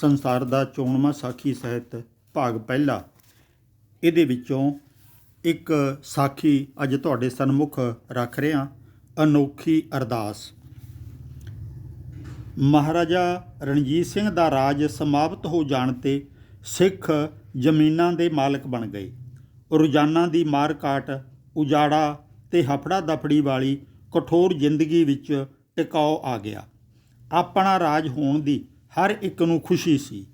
ਸੰਸਾਰ ਦਾ ਚੋਣਵਾਂ ਸਾਖੀ ਸਾਹਿਤ ਭਾਗ ਪਹਿਲਾ। ਇਹਦੇ ਵਿੱਚੋਂ ਇੱਕ ਸਾਖੀ ਅੱਜ ਤੁਹਾਡੇ ਸਨਮੁਖ ਰੱਖ ਰਿਹਾ, ਅਨੋਖੀ ਅਰਦਾਸ। ਮਹਾਰਾਜਾ ਰਣਜੀਤ ਸਿੰਘ ਦਾ ਰਾਜ ਸਮਾਪਤ ਹੋ ਜਾਣ ਤੇ ਸਿੱਖ ਜ਼ਮੀਨਾਂ ਦੇ ਮਾਲਕ ਬਣ ਗਏ। ਰੋਜ਼ਾਨਾ ਦੀ ਮਾਰ ਕਾਟ, ਉਜਾੜਾ ਤੇ ਹਫੜਾ ਦਫੜੀ ਵਾਲੀ ਕਠੋਰ ਜ਼ਿੰਦਗੀ ਵਿੱਚ ਟਿਕਾਓ ਆ ਗਿਆ। ਆਪਣਾ ਰਾਜ ਹੋਣ ਦੀ ਹਰ ਇੱਕ ਨੂੰ ਖੁਸ਼ੀ ਸੀ।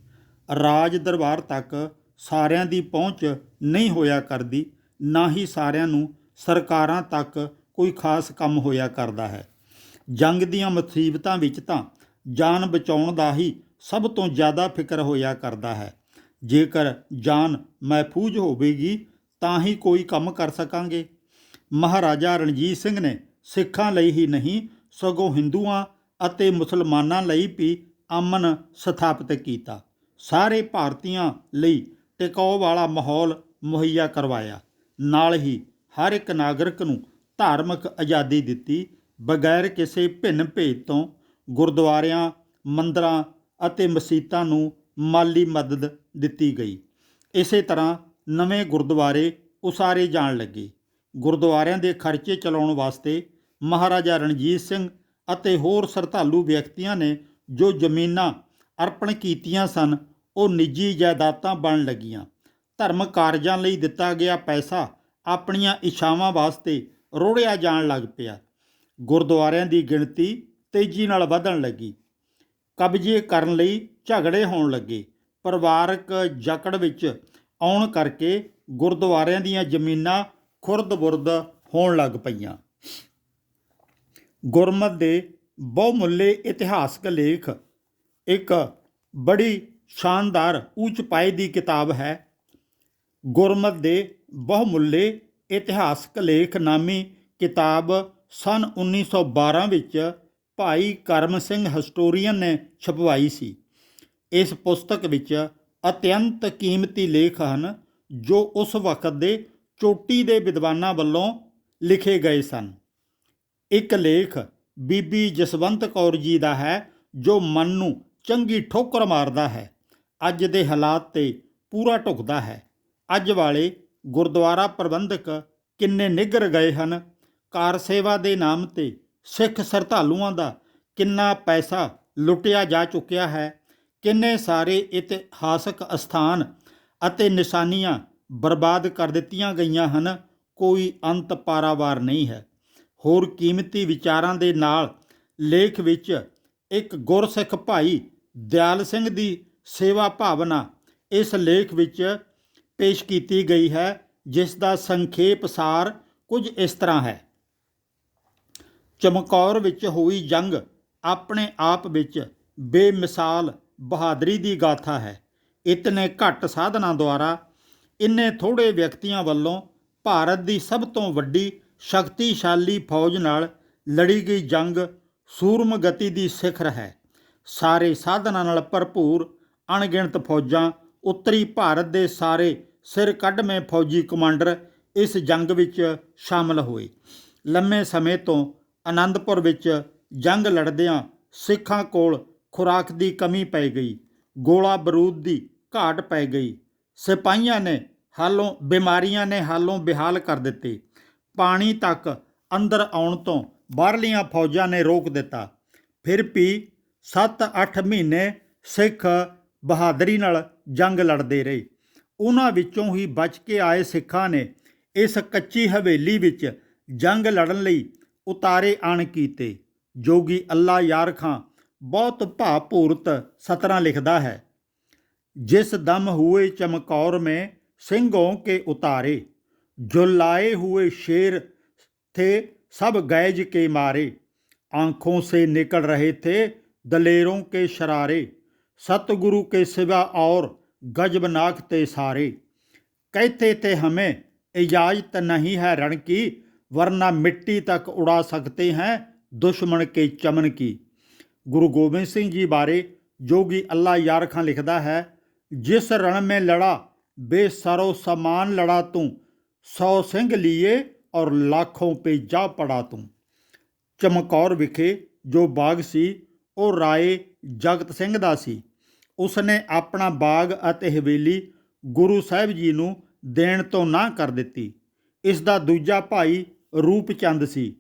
ਰਾਜ ਦਰਬਾਰ ਤੱਕ ਸਾਰਿਆਂ ਦੀ ਪਹੁੰਚ ਨਹੀਂ ਹੋਇਆ ਕਰਦੀ, ਨਾ ਹੀ ਸਾਰਿਆਂ ਨੂੰ ਸਰਕਾਰਾਂ ਤੱਕ ਕੋਈ ਖਾਸ ਕੰਮ ਹੋਇਆ ਕਰਦਾ ਹੈ। ਜੰਗ ਦੀਆਂ ਮੁਸੀਬਤਾਂ ਵਿੱਚ ਤਾਂ ਜਾਨ ਬਚਾਉਣ ਦਾ ਹੀ ਸਭ ਤੋਂ ਜ਼ਿਆਦਾ ਫਿਕਰ ਹੋਇਆ ਕਰਦਾ ਹੈ। ਜੇਕਰ ਜਾਨ ਮਹਿਫੂਜ਼ ਹੋਵੇਗੀ, ਤਾਂ ਹੀ ਕੋਈ ਕੰਮ ਕਰ ਸਕਾਂਗੇ। ਮਹਾਰਾਜਾ ਰਣਜੀਤ ਸਿੰਘ ਨੇ ਸਿੱਖਾਂ ਲਈ ਹੀ ਨਹੀਂ, ਸਗੋਂ ਹਿੰਦੂਆਂ ਅਤੇ ਮੁਸਲਮਾਨਾਂ ਲਈ ਵੀ ਅਮਨ ਸਥਾਪਿਤ ਕੀਤਾ। ਸਾਰੇ ਭਾਰਤੀਆਂ ਲਈ ਟਿਕਾਓ ਵਾਲਾ ਮਾਹੌਲ ਮੁਹੱਈਆ ਕਰਵਾਇਆ। ਨਾਲ ਹੀ ਹਰ ਇੱਕ ਨਾਗਰਿਕ ਨੂੰ ਧਾਰਮਿਕ ਆਜ਼ਾਦੀ ਦਿੱਤੀ, ਬਗੈਰ ਕਿਸੇ ਭਿੰਨ ਭੇਦ ਤੋਂ ਗੁਰਦੁਆਰਿਆਂ, ਮੰਦਰਾਂ ਅਤੇ ਮਸੀਤਾਂ ਨੂੰ ਮਾਲੀ ਮਦਦ ਦਿੱਤੀ ਗਈ। ਇਸੇ ਤਰ੍ਹਾਂ ਨਵੇਂ ਗੁਰਦੁਆਰੇ ਉਸਾਰੇ ਜਾਣ ਲੱਗੇ। ਗੁਰਦੁਆਰਿਆਂ ਦੇ ਖਰਚੇ ਚਲਾਉਣ ਵਾਸਤੇ ਮਹਾਰਾਜਾ ਰਣਜੀਤ ਸਿੰਘ ਅਤੇ ਹੋਰ ਸ਼ਰਧਾਲੂ ਵਿਅਕਤੀਆਂ ਨੇ ਜੋ ਜ਼ਮੀਨਾਂ ਅਰਪਣ ਕੀਤੀਆਂ ਸਨ, ਉਹ ਨਿੱਜੀ ਜਾਇਦਾਦਾਂ ਬਣ ਲੱਗੀਆਂ। ਧਰਮ ਕਾਰਜਾਂ ਲਈ ਦਿੱਤਾ ਗਿਆ ਪੈਸਾ ਆਪਣੀਆਂ ਇੱਛਾਵਾਂ ਵਾਸਤੇ ਰੋੜਿਆ ਜਾਣ ਲੱਗ ਪਿਆ। ਗੁਰਦੁਆਰਿਆਂ ਦੀ ਗਿਣਤੀ ਤੇਜ਼ੀ ਨਾਲ ਵਧਣ ਲੱਗੀ। ਕਬਜ਼ੇ ਕਰਨ ਲਈ ਝਗੜੇ ਹੋਣ ਲੱਗੇ। ਪਰਿਵਾਰਕ ਜਕੜ ਵਿੱਚ ਆਉਣ ਕਰਕੇ ਗੁਰਦੁਆਰਿਆਂ ਦੀਆਂ ਜ਼ਮੀਨਾਂ ਖੁਰਦ-ਬੁਰਦ ਹੋਣ ਲੱਗ ਪਈਆਂ। ਗੁਰਮਤ ਦੇ ਬਹੁਮੁੱਲੇ ਇਤਿਹਾਸਕ ਲੇਖ, ਇੱਕ ਬੜੀ ਸ਼ਾਨਦਾਰ ਉੱਚ ਪਾਏ ਦੀ ਕਿਤਾਬ ਹੈ। ਗੁਰਮਤ ਦੇ ਬਹੁਮੁੱਲੇ ਇਤਿਹਾਸਕ ਲੇਖ ਨਾਮੀ ਕਿਤਾਬ ਸਨ 1912 ਵਿੱਚ ਭਾਈ ਕਰਮ ਸਿੰਘ ਹਿਸਟੋਰੀਅਨ ਨੇ ਛਪਵਾਈ ਸੀ। ਇਸ ਪੁਸਤਕ ਵਿੱਚ ਅਤਿਅੰਤ ਕੀਮਤੀ ਲੇਖ ਹਨ, ਜੋ ਉਸ ਵਕਤ ਦੇ ਚੋਟੀ ਦੇ ਵਿਦਵਾਨਾਂ ਵੱਲੋਂ ਲਿਖੇ ਗਏ ਸਨ। ਇੱਕ ਲੇਖ ਬੀਬੀ ਜਸਵੰਤ ਕੌਰ ਜੀ ਦਾ ਹੈ, ਜੋ ਮਨ ਨੂੰ ਚੰਗੀ ਠੋਕਰ ਮਾਰਦਾ ਹੈ। ਅੱਜ ਦੇ ਹਾਲਾਤ ਤੇ ਪੂਰਾ ਢੁਕਦਾ ਹੈ। ਅੱਜ ਵਾਲੇ ਗੁਰਦੁਆਰਾ ਪ੍ਰਬੰਧਕ ਕਿੰਨੇ ਨਿੱਘਰ ਗਏ ਹਨ। ਕਾਰ ਸੇਵਾ ਦੇ ਨਾਮ ਤੇ ਸਿੱਖ ਸਰਧਾਲੂਆਂ ਦਾ ਕਿੰਨਾ ਪੈਸਾ ਲੁੱਟਿਆ ਜਾ ਚੁੱਕਿਆ ਹੈ। ਕਿੰਨੇ ਸਾਰੇ ਇਤਿਹਾਸਕ ਅਸਥਾਨ ਅਤੇ ਨਿਸ਼ਾਨੀਆਂ ਬਰਬਾਦ ਕਰ ਦਿੱਤੀਆਂ ਗਈਆਂ ਹਨ। ਕੋਈ ਅੰਤ ਪਾਰਾਵਾਰ ਨਹੀਂ ਹੈ। ਹੋਰ ਕੀਮਤੀ ਵਿਚਾਰਾਂ ਦੇ ਨਾਲ ਲੇਖ ਵਿੱਚ ਇੱਕ ਗੁਰਸਿੱਖ ਭਾਈ ਦਿਆਲ ਸਿੰਘ ਦੀ ਸੇਵਾ ਭਾਵਨਾ ਇਸ ਲੇਖ ਵਿੱਚ ਪੇਸ਼ ਕੀਤੀ ਗਈ ਹੈ, ਜਿਸ ਦਾ ਸੰਖੇਪ ਸਾਰ ਕੁਝ ਇਸ ਤਰ੍ਹਾਂ ਹੈ। ਚਮਕੌਰ ਵਿੱਚ ਹੋਈ ਜੰਗ ਆਪਣੇ ਆਪ ਵਿੱਚ ਬੇਮਿਸਾਲ ਬਹਾਦਰੀ ਦੀ ਗਾਥਾ ਹੈ। ਇਤਨੇ ਘੱਟ ਸਾਧਨਾਂ ਦੁਆਰਾ ਇੰਨੇ ਥੋੜੇ ਵਿਅਕਤੀਆਂ ਵੱਲੋਂ ਭਾਰਤ ਦੀ ਸਭ ਤੋਂ ਵੱਡੀ ਸ਼ਕਤੀਸ਼ਾਲੀ ਫੌਜ ਨਾਲ ਲੜੀ ਗਈ ਜੰਗ ਸੂਰਮ ਗਤੀ ਦੀ ਸਿਖਰ ਹੈ। ਸਾਰੇ ਸਾਧਨਾਂ ਨਾਲ ਭਰਪੂਰ ਅਣਗਿਣਤ ਫੌਜਾਂ ਉੱਤਰੀ ਭਾਰਤ ਦੇ ਸਾਰੇ ਸਿਰ ਕੱਢਵੇਂ ਫੌਜੀ ਕਮਾਂਡਰ ਇਸ ਜੰਗ ਵਿੱਚ ਸ਼ਾਮਲ ਹੋਏ। ਲੰਮੇ ਸਮੇਂ ਤੋਂ ਆਨੰਦਪੁਰ ਵਿੱਚ ਜੰਗ ਲੜਦਿਆਂ ਸਿੱਖਾਂ ਕੋਲ ਖੁਰਾਕ ਦੀ ਕਮੀ ਪੈ ਗਈ। ਗੋਲਾ ਬਾਰੂਦ ਦੀ ਘਾਟ ਪੈ ਗਈ। ਸਿਪਾਹੀਆਂ ਨੇ ਹਾਲੋਂ, ਬਿਮਾਰੀਆਂ ਨੇ ਹਾਲੋਂ ਬਿਹਾਲ ਕਰ ਦਿੱਤੇ। ਪਾਣੀ ਤੱਕ ਅੰਦਰ ਆਉਣ ਤੋਂ ਬਾਹਰਲੀਆਂ ਫੌਜਾਂ ਨੇ ਰੋਕ ਦਿੱਤਾ। ਫਿਰ ਵੀ 7-8 ਮਹੀਨੇ ਸਿੱਖ ਬਹਾਦਰੀ ਨਾਲ ਜੰਗ ਲੜਦੇ ਰਹੇ। ਉਹਨਾਂ ਵਿੱਚੋਂ ਹੀ ਬਚ ਕੇ ਆਏ ਸਿੱਖਾਂ ਨੇ ਇਸ ਕੱਚੀ ਹਵੇਲੀ ਵਿੱਚ ਜੰਗ ਲੜਨ ਲਈ ਉਤਾਰੇ ਆਣ ਕੀਤੇ। ਜੋਗੀ ਅੱਲਾ ਯਾਰ ਖਾਂ ਬਹੁਤ ਭਾਪੂਰਤ ਸਤਰਾਂ ਲਿਖਦਾ ਹੈ, ਜਿਸ ਦਮ ਹੋਏ ਚਮਕੌਰ ਮੇ ਸਿੰਘੋਂ ਕੇ ਉਤਾਰੇ। जो लाए हुए शेर थे सब गैज के मारे आंखों से निकल रहे थे दलेरों के शरारे सतगुरु के सिवा और गजबनाक थे सारे कहते थे हमें इजाजत नहीं है रण की वरना मिट्टी तक उड़ा सकते हैं ਦੁਸ਼ਮਣ ਕੇ ਚਮਨ ਕੀ ਗੁਰੂ ਗੋਬਿੰਦ ਸਿੰਘ ਜੀ ਬਾਰੇ ਜੋਗੀ ਅੱਲਾ ਯਾਰ ਖਾਨ ਲਿਖਦਾ ਹੈ ਜਿਸ ਰਣ ਮੇ ਲੜਾ ਬੇਸਰੋ ਸਮਾਨ ਲੜਾ ਤੂੰ ਸੌ ਸਿੰਘ ਲੀਏ ਔਰ ਲੱਖੋਂ ਪੇਜਾ ਪੜਾ ਤੂੰ। ਚਮਕੌਰ ਵਿਖੇ ਜੋ ਬਾਗ ਸੀ, ਉਹ ਰਾਏ ਜਗਤ ਸਿੰਘ ਦਾ ਸੀ। ਉਸਨੇ ਆਪਣਾ ਬਾਗ ਅਤੇ ਹਵੇਲੀ ਗੁਰੂ ਸਾਹਿਬ ਜੀ ਨੂੰ ਦੇਣ ਤੋਂ ਨਾ ਕਰ ਦਿੱਤੀ। ਇਸ ਦਾ ਦੂਜਾ ਭਾਈ ਰੂਪਚੰਦ ਸੀ।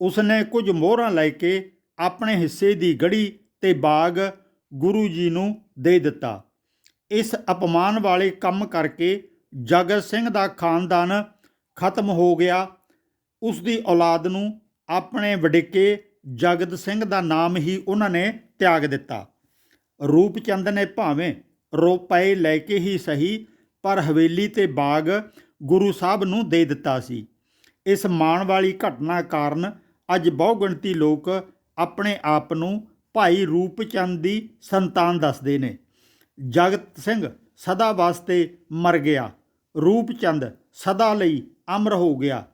ਉਸਨੇ ਕੁਝ ਮੋਹਰਾਂ ਲੈ ਕੇ ਆਪਣੇ ਹਿੱਸੇ ਦੀ ਗੜੀ ਤੇ ਬਾਗ ਗੁਰੂ ਜੀ ਨੂੰ ਦੇ ਦਿੱਤਾ। ਇਸ ਅਪਮਾਨ ਵਾਲੇ ਕੰਮ ਕਰਕੇ ਜਗਤ ਸਿੰਘ ਦਾ ਖਾਨਦਾਨ ਖਤਮ ਹੋ ਗਿਆ। ਉਸ ਦੀ ਔਲਾਦ ਨੂੰ ਆਪਣੇ ਵਡਿੱਕੇ ਜਗਤ ਸਿੰਘ ਦਾ ਨਾਮ ਹੀ ਉਹਨਾਂ ਨੇ ਤਿਆਗ ਦਿੱਤਾ। ਰੂਪਚੰਦ ਨੇ ਭਾਵੇਂ ਰੁਪਏ ਲੈ ਕੇ ਹੀ ਸਹੀ, ਪਰ ਹਵੇਲੀ ਤੇ ਬਾਗ ਗੁਰੂ ਸਾਹਿਬ ਨੂੰ ਦੇ ਦਿੱਤਾ ਸੀ। ਇਸ ਮਾਣ ਵਾਲੀ ਘਟਨਾ ਕਾਰਨ ਅੱਜ ਬਹੁ ਗਿਣਤੀ ਲੋਕ ਆਪਣੇ ਆਪ ਨੂੰ ਭਾਈ ਰੂਪਚੰਦ ਦੀ ਸੰਤਾਨ ਦੱਸਦੇ ਨੇ। ਜਗਤ ਸਿੰਘ ਸਦਾ ਵਾਸਤੇ ਮਰ ਗਿਆ। ਰੂਪਚੰਦ ਸਦਾ ਲਈ ਅਮਰ ਹੋ ਗਿਆ।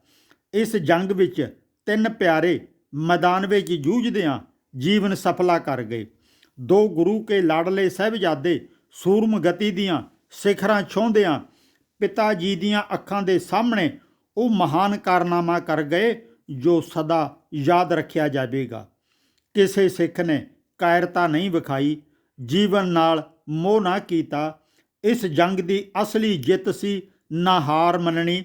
ਇਸ ਜੰਗ ਵਿੱਚ ਤਿੰਨ ਪਿਆਰੇ ਮੈਦਾਨ ਵਿੱਚ ਜੂਝਦਿਆਂ ਜੀਵਨ ਸਫਲਾ ਕਰ ਗਏ। ਦੋ ਗੁਰੂ ਕੇ ਲਾਡਲੇ ਸਾਹਿਬਜ਼ਾਦੇ ਸੂਰਮ ਗਤੀ ਦੀਆਂ ਸਿਖਰਾਂ ਛੋਹਦਿਆਂ ਪਿਤਾ ਜੀ ਦੀਆਂ ਅੱਖਾਂ ਦੇ ਸਾਹਮਣੇ ਉਹ ਮਹਾਨ ਕਾਰਨਾਮਾ ਕਰ ਗਏ, ਜੋ ਸਦਾ ਯਾਦ ਰੱਖਿਆ ਜਾਵੇਗਾ। ਕਿਸੇ ਸਿੱਖ ਨੇ ਕਾਇਰਤਾ ਨਹੀਂ ਵਿਖਾਈ, ਜੀਵਨ ਨਾਲ ਮੋਹ ਨਾ ਕੀਤਾ ਇਸ ਜੰਗ ਦੀ ਅਸਲੀ ਜਿੱਤ ਸੀ, ਨਾ ਹਾਰ ਮੰਨਣੀ।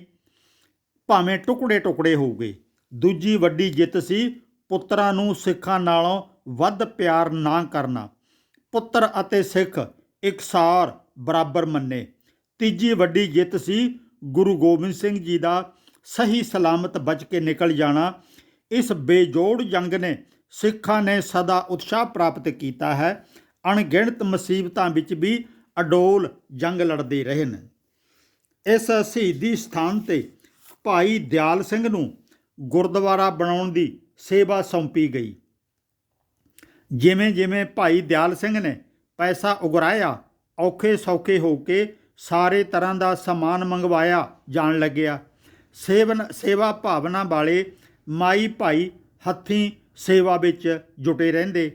ਭਾਵੇਂ ਟੁਕੜੇ ਟੁਕੜੇ ਹੋ ਗਏ ਦੂਜੀ ਵੱਡੀ ਜਿੱਤ ਸੀ ਪੁੱਤਰਾਂ ਨੂੰ ਸਿੱਖਾਂ ਨਾਲੋਂ ਵੱਧ ਪਿਆਰ ਨਾ ਕਰਨਾ। ਪੁੱਤਰ ਅਤੇ ਸਿੱਖ ਇਕਸਾਰ ਬਰਾਬਰ ਮੰਨੇ। ਤੀਜੀ ਵੱਡੀ ਜਿੱਤ ਸੀ ਗੁਰੂ ਗੋਬਿੰਦ ਸਿੰਘ ਜੀ ਦਾ ਸਹੀ ਸਲਾਮਤ ਬਚ ਕੇ ਨਿਕਲ ਜਾਣਾ। ਇਸ ਬੇਜੋੜ ਜੰਗ ਨੇ ਸਿੱਖਾਂ ਨੇ ਸਦਾ ਉਤਸ਼ਾਹ ਪ੍ਰਾਪਤ ਕੀਤਾ ਹੈ। ਅਣਗਿਣਤ ਮੁਸੀਬਤਾਂ ਵਿੱਚ ਵੀ ਅਡੋਲ ਜੰਗ ਲੜਦੇ ਰਹੇ ਨੇ ਇਸ ਸ਼ਹੀਦੀ ਸਥਾਨ ਤੇ ਭਾਈ ਦਿਆਲ ਸਿੰਘ ਨੂੰ ਗੁਰਦੁਆਰਾ ਬਣਾਉਣ ਦੀ ਸੇਵਾ ਸੌਂਪੀ ਗਈ। ਜਿਵੇਂ ਜਿਵੇਂ ਭਾਈ ਦਿਆਲ ਸਿੰਘ ਨੇ ਪੈਸਾ ਉਗਰਾਇਆ ਔਖੇ ਸੌਖੇ ਹੋ ਕੇ ਸਾਰੇ ਤਰ੍ਹਾਂ ਦਾ ਸਮਾਨ ਮੰਗਵਾਇਆ ਜਾਣ ਲੱਗਿਆ। ਸੇਵਨ, ਸੇਵਾ ਭਾਵਨਾ ਵਾਲੇ ਮਾਈ ਭਾਈ ਹੱਥੀਂ ਸੇਵਾ ਵਿੱਚ ਜੁਟੇ ਰਹਿੰਦੇ।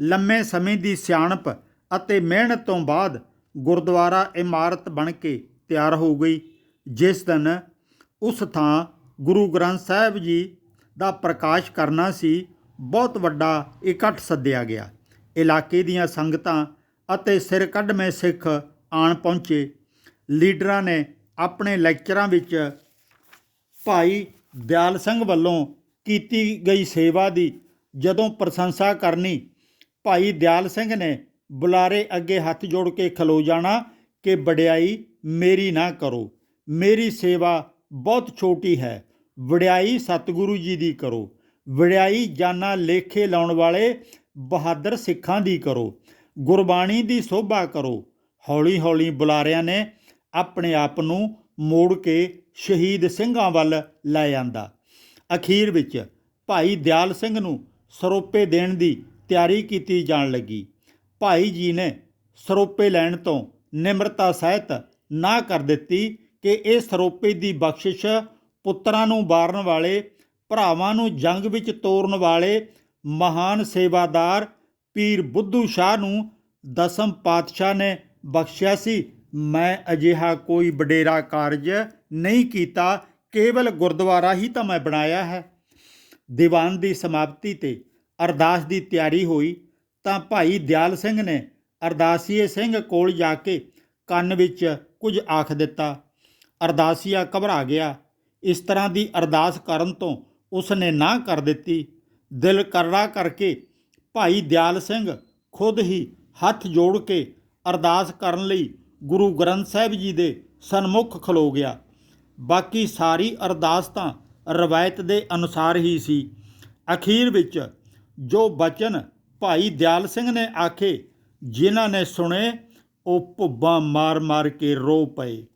ਲੰਮੇ ਸਮੇਂ ਦੀ ਸਿਆਣਪ ਅਤੇ ਮਿਹਨਤ ਤੋਂ ਬਾਅਦ ਗੁਰਦੁਆਰਾ ਇਮਾਰਤ ਬਣ ਕੇ ਤਿਆਰ ਹੋ ਗਈ, ਜਿਸ ਦਿਨ ਉਸ ਥਾਂ ਗੁਰੂ ਗ੍ਰੰਥ ਸਾਹਿਬ ਜੀ ਦਾ ਪ੍ਰਕਾਸ਼ ਕਰਨਾ ਸੀ, ਬਹੁਤ ਵੱਡਾ ਇਕੱਠ ਸੱਦਿਆ ਗਿਆ। ਇਲਾਕੇ ਦੀਆਂ ਸੰਗਤਾਂ ਅਤੇ ਸਿਰ ਕੱਢਵੇਂ ਸਿੱਖ ਆਣ ਪਹੁੰਚੇ। ਲੀਡਰਾਂ ਨੇ ਆਪਣੇ ਲੈਕਚਰਾਂ ਵਿੱਚ ਭਾਈ ਦਿਆਲ ਸਿੰਘ ਵੱਲੋਂ ਕੀਤੀ ਗਈ ਸੇਵਾ ਦੀ ਜਦੋਂ ਪ੍ਰਸ਼ੰਸਾ ਕਰਨੀ, ਭਾਈ ਦਿਆਲ ਸਿੰਘ ਨੇ ਬੁਲਾਰੇ ਅੱਗੇ ਹੱਥ ਜੋੜ ਕੇ ਖਲੋ ਜਾਣਾ ਕਿ ਵਡਿਆਈ ਮੇਰੀ ਨਾ ਕਰੋ। ਮੇਰੀ ਸੇਵਾ ਬਹੁਤ ਛੋਟੀ ਹੈ। ਵਡਿਆਈ ਸਤਿਗੁਰੂ ਜੀ ਦੀ ਕਰੋ। ਵਡਿਆਈ ਜਾਨਾਂ ਲੇਖੇ ਲਾਉਣ ਵਾਲੇ ਬਹਾਦਰ ਸਿੱਖਾਂ ਦੀ ਕਰੋ। ਗੁਰਬਾਣੀ ਦੀ ਸੋਭਾ ਕਰੋ। ਹੌਲੀ ਹੌਲੀ ਬੁਲਾਰਿਆਂ ਨੇ ਆਪਣੇ ਆਪ ਨੂੰ ਮੋੜ ਕੇ ਸ਼ਹੀਦ ਸਿੰਘਾਂ ਵੱਲ ਲੈ ਜਾਂਦਾ ਅਖੀਰ ਵਿੱਚ ਭਾਈ ਦਿਆਲ ਸਿੰਘ ਨੂੰ ਸਰੋਪੇ ਦੇਣ ਦੀ ਤਿਆਰੀ ਕੀਤੀ ਜਾਣ ਲੱਗੀ। ਭਾਈ ਜੀ ਨੇ ਸਰੋਪੇ ਲੈਣ ਤੋਂ ਨਿਮਰਤਾ ਸਹਿਤ ਨਾ ਕਰ ਦਿੱਤੀ ਕਿ ਇਹ ਸਰੋਪੇ ਦੀ ਬਖਸ਼ਿਸ਼ ਪੁੱਤਰਾਂ ਨੂੰ ਵਾਰਨ ਵਾਲੇ, ਭਰਾਵਾਂ ਨੂੰ ਜੰਗ ਵਿੱਚ ਤੋਰਨ ਵਾਲੇ ਮਹਾਨ ਸੇਵਾਦਾਰ ਪੀਰ ਬੁੱਧੂ ਸ਼ਾਹ ਨੂੰ ਦਸਮ ਪਾਤਸ਼ਾਹ ਨੇ ਬਖਸ਼ਿਆ ਸੀ। ਮੈਂ ਅਜਿਹਾ ਕੋਈ ਵਡੇਰਾ ਕਾਰਜ ਨਹੀਂ ਕੀਤਾ, ਕੇਵਲ ਗੁਰਦੁਆਰਾ ਹੀ ਤਾਂ ਮੈਂ ਬਣਾਇਆ ਹੈ। ਦੀਵਾਨ ਦੀ ਸਮਾਪਤੀ ਤੇ ਅਰਦਾਸ ਦੀ ਤਿਆਰੀ ਹੋਈ। ਤਾਂ ਭਾਈ ਦਿਆਲ ਸਿੰਘ ਨੇ ਅਰਦਾਸੀਏ ਸਿੰਘ ਕੋਲ ਜਾ ਕੇ ਕੰਨ ਵਿੱਚ ਕੁਝ ਆਖ ਦਿੱਤਾ। ਅਰਦਾਸੀਆ ਘਬਰਾ ਗਿਆ। ਇਸ ਤਰ੍ਹਾਂ ਦੀ ਅਰਦਾਸ ਕਰਨ ਤੋਂ ਉਸ ਨੇ ਨਾ ਕਰ ਦਿੱਤੀ। ਦਿਲ ਕਰੜਾ ਕਰਕੇ ਭਾਈ ਦਿਆਲ ਸਿੰਘ ਖੁਦ ਹੀ ਹੱਥ ਜੋੜ ਕੇ ਅਰਦਾਸ ਕਰਨ ਲਈ ਗੁਰੂ ਗ੍ਰੰਥ ਸਾਹਿਬ ਜੀ ਦੇ ਸਨਮੁਖ ਖਲੋ ਗਿਆ। ਬਾਕੀ ਸਾਰੀ ਅਰਦਾਸ ਤਾਂ ਰਵਾਇਤ ਦੇ ਅਨੁਸਾਰ ਹੀ ਸੀ। ਅਖੀਰ ਵਿੱਚ ਜੋ ਬਚਨ ਭਾਈ ਦਿਆਲ ਸਿੰਘ ਨੇ ਆਖੇ, ਜਿਨ੍ਹਾਂ ਨੇ ਸੁਣੇ, ਉਹ ਭੁੱਬਾਂ ਮਾਰ-ਮਾਰ ਕੇ ਰੋ ਪਏ।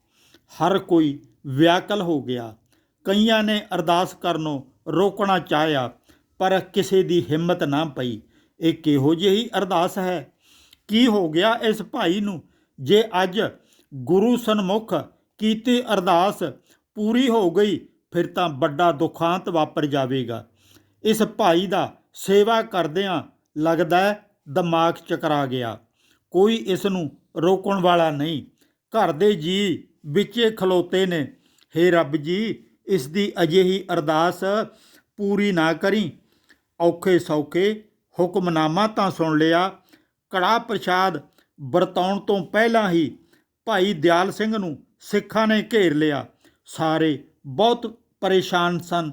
ਹਰ ਕੋਈ ਵਿਆਕਲ ਹੋ ਗਿਆ। ਕਈਆਂ ਨੇ ਅਰਦਾਸ ਕਰਨੋਂ ਰੋਕਣਾ ਚਾਹਿਆ, ਪਰ ਕਿਸੇ ਦੀ ਹਿੰਮਤ ਨਾ ਪਈ। ਇਹ ਕਿਹੋ ਜਿਹੀ ਅਰਦਾਸ ਹੈ? ਕੀ ਹੋ ਗਿਆ ਇਸ ਭਾਈ ਨੂੰ? ਜੇ ਅੱਜ ਗੁਰੂ ਸਨਮੁਖ ਕੀਤੀ ਅਰਦਾਸ ਪੂਰੀ ਹੋ ਗਈ, ਫਿਰ ਤਾਂ ਵੱਡਾ ਦੁਖਾਂਤ ਵਾਪਰ ਜਾਵੇਗਾ। ਇਸ ਭਾਈ ਦਾ ਸੇਵਾ ਕਰਦਿਆਂ ਲੱਗਦਾ ਦਿਮਾਗ ਚਕਰਾ ਗਿਆ। ਕੋਈ ਇਸ ਨੂੰ ਰੋਕਣ ਵਾਲਾ ਨਹੀਂ। ਘਰ ਦੇ ਜੀ ਵਿੱਚੇ ਖਲੋਤੇ ਨੇ। ਹੇ ਰੱਬ ਜੀ ਇਸ ਦੀ ਅਜਿਹੀ ਅਰਦਾਸ ਪੂਰੀ ਨਾ ਕਰੀ। ਔਖੇ ਸੌਖੇ ਹੁਕਮਨਾਮਾ ਤਾਂ ਸੁਣ ਲਿਆ। ਕੜਾ ਪ੍ਰਸ਼ਾਦ ਵਰਤਾਉਣ ਤੋਂ ਪਹਿਲਾਂ ਹੀ ਭਾਈ ਦਿਆਲ ਸਿੰਘ ਨੂੰ ਸਿੱਖਾਂ ਨੇ ਘੇਰ ਲਿਆ। ਸਾਰੇ ਬਹੁਤ ਪਰੇਸ਼ਾਨ ਸਨ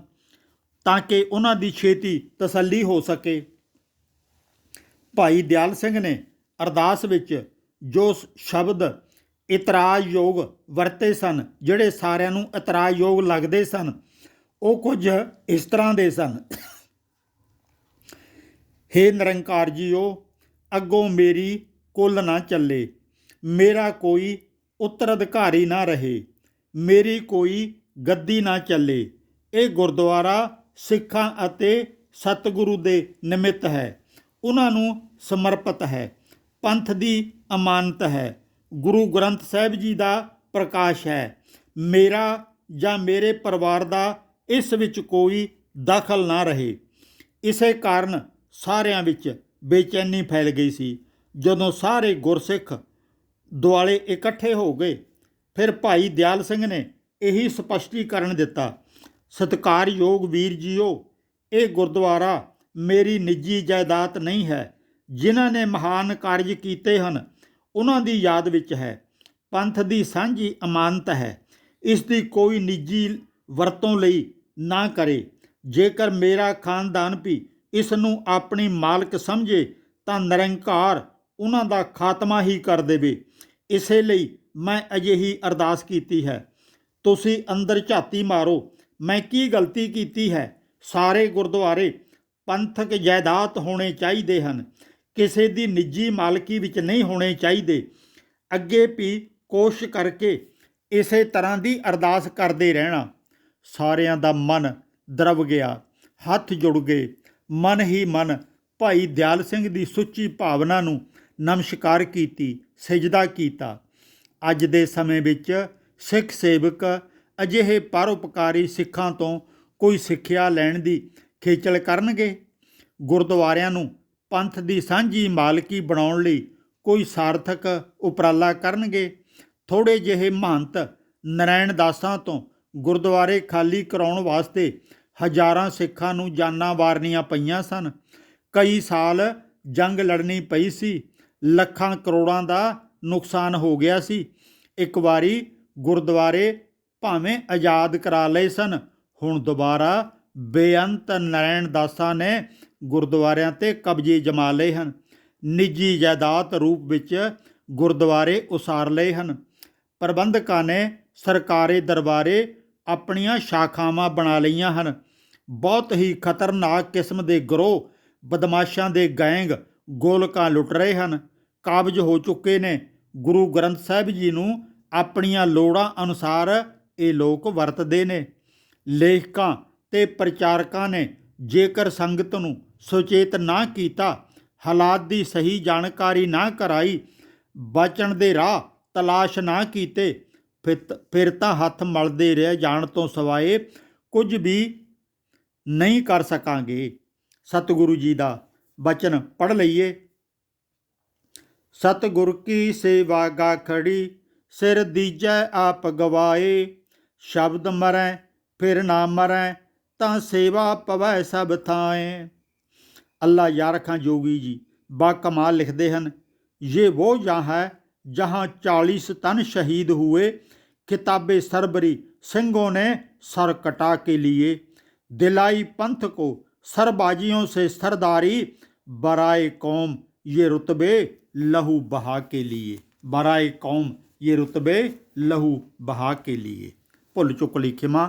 ਤਾਂ ਕਿ ਉਹਨਾਂ ਦੀ ਛੇਤੀ ਤਸੱਲੀ ਹੋ ਸਕੇ। ਭਾਈ ਦਿਆਲ ਸਿੰਘ ਨੇ ਅਰਦਾਸ ਵਿੱਚ ਜੋ ਸ- ਸ਼ਬਦ ਇਤਰਾਜ਼ਯੋਗ ਵਰਤੇ ਸਨ, ਜਿਹੜੇ ਸਾਰਿਆਂ ਨੂੰ ਇਤਰਾਜ਼ਯੋਗ ਲੱਗਦੇ ਸਨ। ਉਹ ਕੁਝ ਇਸ ਤਰ੍ਹਾਂ ਦੇ ਸਨ। ਹੇ ਨਿਰੰਕਾਰ ਜੀਓ ਅੱਗੋਂ ਮੇਰੀ ਕੁੱਲ ਨਾ ਚੱਲੇ। ਮੇਰਾ ਕੋਈ ਉੱਤਰਾਧਿਕਾਰੀ ਨਾ ਰਹੇ। ਮੇਰੀ ਕੋਈ ਗੱਦੀ ਨਾ ਚੱਲੇ। ਇਹ ਗੁਰਦੁਆਰਾ ਸਿੱਖਾਂ ਅਤੇ ਸਤਿਗੁਰੂ ਦੇ ਨਿਮਿਤ ਹੈ। ਉਹਨਾਂ ਨੂੰ ਸਮਰਪਿਤ ਹੈ। ਪੰਥ ਦੀ ਅਮਾਨਤ ਹੈ। ਗੁਰੂ ਗ੍ਰੰਥ ਸਾਹਿਬ ਜੀ ਦਾ ਪ੍ਰਕਾਸ਼ ਹੈ। ਮੇਰਾ ਜਾਂ ਮੇਰੇ ਪਰਿਵਾਰ ਦਾ ਇਸ ਵਿੱਚ ਕੋਈ ਦਖਲ ਨਾ ਰਹੇ। ਇਸੇ ਕਾਰਨ ਸਾਰਿਆਂ ਵਿੱਚ ਬੇਚੈਨੀ ਫੈਲ ਗਈ ਸੀ। ਜਦੋਂ ਸਾਰੇ ਗੁਰਸਿੱਖ ਦੁਆਲੇ ਇਕੱਠੇ ਹੋ ਗਏ, ਫਿਰ ਭਾਈ ਦਿਆਲ ਸਿੰਘ ਨੇ ਇਹੀ ਸਪਸ਼ਟੀਕਰਨ ਦਿੱਤਾ, ਸਤਿਕਾਰਯੋਗ ਵੀਰ ਜੀਓ, ਇਹ ਗੁਰਦੁਆਰਾ ਮੇਰੀ ਨਿੱਜੀ ਜਾਇਦਾਦ ਨਹੀਂ ਹੈ, ਜਿਨ੍ਹਾਂ ਨੇ ਮਹਾਨ ਕਾਰਜ ਕੀਤੇ ਹਨ, ਉਹਨਾਂ ਦੀ ਯਾਦ ਵਿੱਚ ਹੈ। ਪੰਥ ਦੀ ਸਾਂਝੀ ਅਮਾਨਤ ਹੈ। ਇਸ ਦੀ ਕੋਈ ਨਿੱਜੀ ਵਰਤੋਂ ਲਈ ਨਾ ਕਰੇ। ਜੇਕਰ ਮੇਰਾ ਖਾਨਦਾਨ ਵੀ ਇਸ ਨੂੰ ਆਪਣੀ ਮਾਲਕ ਸਮਝੇ, ਤਾਂ ਨਿਰੰਕਾਰ ਉਹਨਾਂ ਦਾ ਖਾਤਮਾ ਹੀ ਕਰ ਦੇਵੇ। ਇਸੇ ਲਈ ਮੈਂ ਅਜਿਹੀ ਅਰਦਾਸ ਕੀਤੀ ਹੈ। ਤੁਸੀਂ ਅੰਦਰ ਝਾਤੀ ਮਾਰੋ। ਮੈਂ ਕੀ ਗਲਤੀ ਕੀਤੀ ਹੈ? ਸਾਰੇ ਗੁਰਦੁਆਰੇ ਪੰਥਕ ਜਾਇਦਾਦ ਹੋਣੇ ਚਾਹੀਦੇ ਹਨ। ਕਿਸੇ ਦੀ ਨਿੱਜੀ ਮਾਲਕੀ ਵਿੱਚ ਨਹੀਂ ਹੋਣੇ ਚਾਹੀਦੇ। ਅੱਗੇ ਵੀ ਕੋਸ਼ਿਸ਼ ਕਰਕੇ ਇਸੇ ਤਰ੍ਹਾਂ ਦੀ ਅਰਦਾਸ ਕਰਦੇ ਰਹਿਣਾ। ਸਾਰਿਆਂ ਦਾ ਮਨ ਦਰਬ ਗਿਆ, ਹੱਥ ਜੁੜ ਗਏ। ਮਨ ਹੀ ਮਨ ਭਾਈ ਦਿਆਲ ਸਿੰਘ ਦੀ ਸੁੱਚੀ ਭਾਵਨਾ ਨੂੰ ਨਮਸਕਾਰ ਕੀਤੀ, ਸਜਦਾ ਕੀਤਾ। ਅੱਜ ਦੇ ਸਮੇਂ ਵਿੱਚ ਸਿੱਖ ਸੇਵਕ ਅਜਿਹੇ ਪਰਉਪਕਾਰੀ ਸਿੱਖਾਂ ਤੋਂ ਕੋਈ ਸਿੱਖਿਆ ਲੈਣ ਦੀ ਖੇਚਲ ਕਰਨਗੇ। ਗੁਰਦੁਆਰਿਆਂ ਨੂੰ ਪੰਥ ਦੀ ਸਾਂਝੀ ਮਾਲਕੀ ਬਣਾਉਣ ਲਈ ਕੋਈ ਸਾਰਥਕ ਉਪਰਾਲਾ ਕਰਨਗੇ। ਥੋੜੇ ਜਿਹੇ ਮਹੰਤ ਨਰਾਇਣ ਦਾਸਾਂ ਤੋਂ ਗੁਰਦੁਆਰੇ ਖਾਲੀ ਕਰਾਉਣ ਵਾਸਤੇ ਹਜ਼ਾਰਾਂ ਸਿੱਖਾਂ ਨੂੰ ਜਾਨਾਂ ਵਾਰਨੀਆਂ ਪਈਆਂ ਸਨ। ਕਈ ਸਾਲ ਜੰਗ ਲੜਨੀ ਪਈ ਸੀ। ਲੱਖਾਂ ਕਰੋੜਾਂ ਦਾ ਨੁਕਸਾਨ ਹੋ ਗਿਆ ਸੀ। ਇੱਕ ਵਾਰੀ ਗੁਰਦੁਆਰੇ ਭਾਵੇਂ ਆਜ਼ਾਦ ਕਰਾ ਲਏ ਸਨ, ਹੁਣ ਦੁਬਾਰਾ ਬੇਅੰਤ ਨਰਾਇਣ ਦਾਸਾਂ ਨੇ ਗੁਰਦੁਆਰਿਆਂ ਤੇ ਕਬਜ਼ੇ ਜਮਾ ਲਏ ਹਨ। ਨਿੱਜੀ ਜਾਇਦਾਦ ਰੂਪ ਵਿੱਚ ਗੁਰਦੁਆਰੇ ਉਸਾਰ ਲਏ ਹਨ। ਪ੍ਰਬੰਧਕਾਂ ਨੇ ਸਰਕਾਰੀ ਦਰਬਾਰੇ ਆਪਣੀਆਂ ਸ਼ਾਖਾਵਾਂ ਬਣਾ ਲਈਆਂ ਹਨ। ਬਹੁਤ ਹੀ ਖਤਰਨਾਕ ਕਿਸਮ ਦੇ ਗਰੋਹ, ਬਦਮਾਸ਼ਾਂ ਦੇ ਗੈਂਗ, ਗੋਲਕਾਂ ਲੁੱਟ ਰਹੇ ਹਨ। ਕਾਬਜ ਹੋ ਚੁੱਕੇ ਨੇ। ਗੁਰੂ ਗ੍ਰੰਥ ਸਾਹਿਬ ਜੀ ਨੂੰ ਆਪਣੀਆਂ ਲੋੜਾਂ ਅਨੁਸਾਰ ਇਹ ਲੋਕ ਵਰਤਦੇ ਨੇ। ਲੇਖਕਾਂ ਤੇ ਪ੍ਰਚਾਰਕਾਂ ਨੇ ਜੇਕਰ ਸੰਗਤ ਨੂੰ ਸੁਚੇਤ ਨਾ ਕੀਤਾ, ਹਾਲਾਤ ਦੀ ਸਹੀ ਜਾਣਕਾਰੀ ਨਾ ਕਰਾਈ, ਬਚਣ ਦੇ ਰਾਹ ਤਲਾਸ਼ ਨਾ ਕੀਤੇ ਫਿਰ- ਫਿਰ ਤਾਂ ਹੱਥ ਮਲਦੇ ਰਹਿ ਜਾਣ ਤੋਂ ਸਵਾਏ ਕੁਝ ਵੀ ਨਹੀਂ ਕਰ ਸਕਾਂਗੇ। ਸਤਿਗੁਰੂ ਜੀ ਦਾ ਬਚਨ ਪੜ ਲਈਏ। ਸਤਿਗੁਰ ਕੀ ਸੇਵਾ ਗਾ ਖੜੀ, ਸਿਰ ਦੀਜੈ ਆਪ ਗਵਾਏ, ਸ਼ਬਦ ਮਰੈ, ਫਿਰ ਨਾ ਮਰੈ ਤਾਂ ਸੇਵਾ ਪਵੈ ਸਭ ਥਾਏ ਅੱਲਾ ਯਾਰਖਾਂ ਜੋਗੀ ਜੀ ਬਾ ਕਮਾਲ ਲਿਖਦੇ ਹਨ ਇਹ ਉਹ ਜਹਾਂ ਹੈ जहाँ चालीस तन शहीद हुए किताबे सरबरी सिंहों ने सर कटा के लिए दिलाई पंथ को सरबाजियों से सरदारी बराए कौम ये रुतबे लहू बहा के लिए बराए कौम ये रुतबे लहू बहा के लिए ਭੁੱਲ ਚੁੱਕ ਲਈ ਖਿਮਾ